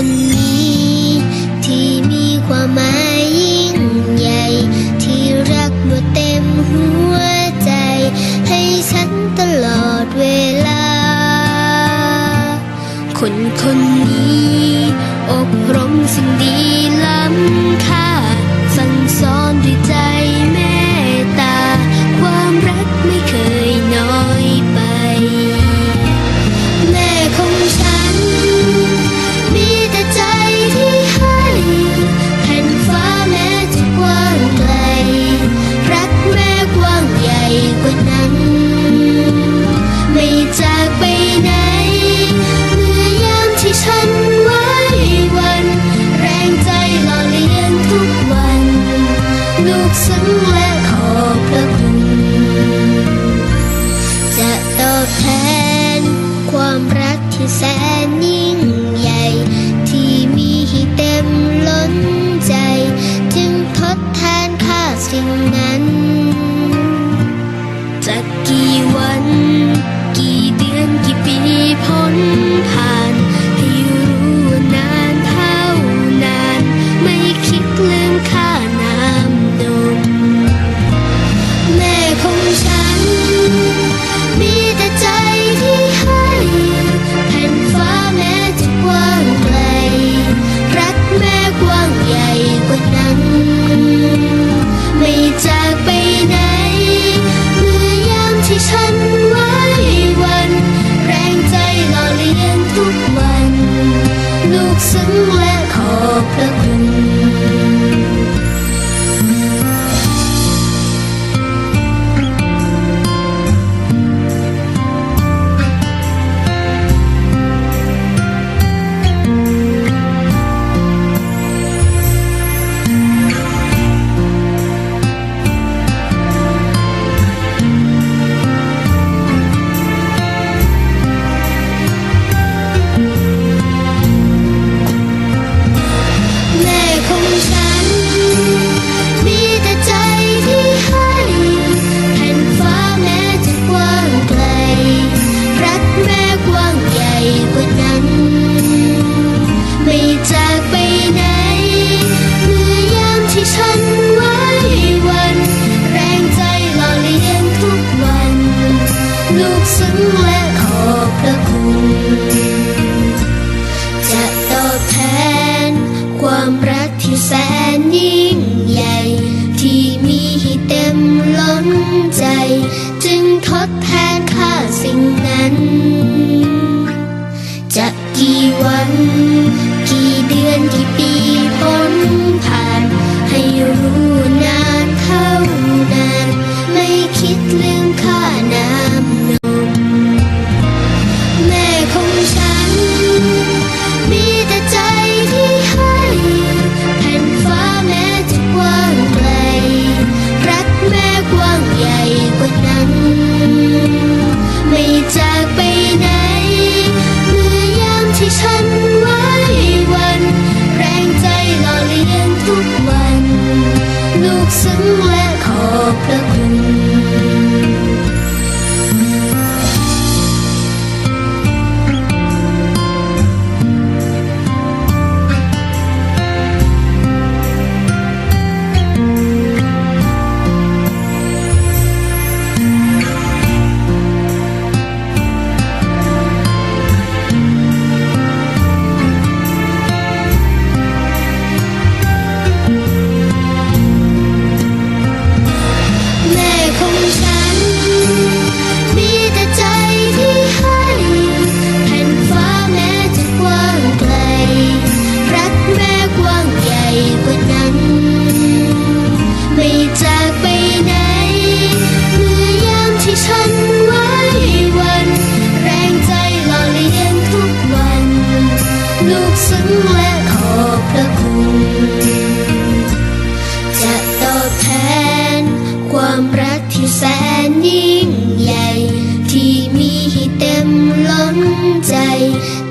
คนนี้ ที่มีความหมายยิ่งใหญ่ ที่รักหมดเต็มหัวใจ ให้ฉันตลอดเวลา คนคนนี้ อบรมสิ่งดี said. ซึ้งและขอบพระคุณ จะตอบแทน ความรักที่แสนยิ่งใหญ่ ที่มีให้เต็มล้นใจ จึงทดแทนค่าสิ่ง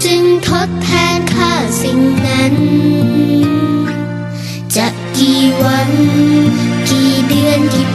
จึงทดแทนค่าสิ่งนั้น จะกี่วัน กี่เดือนกี่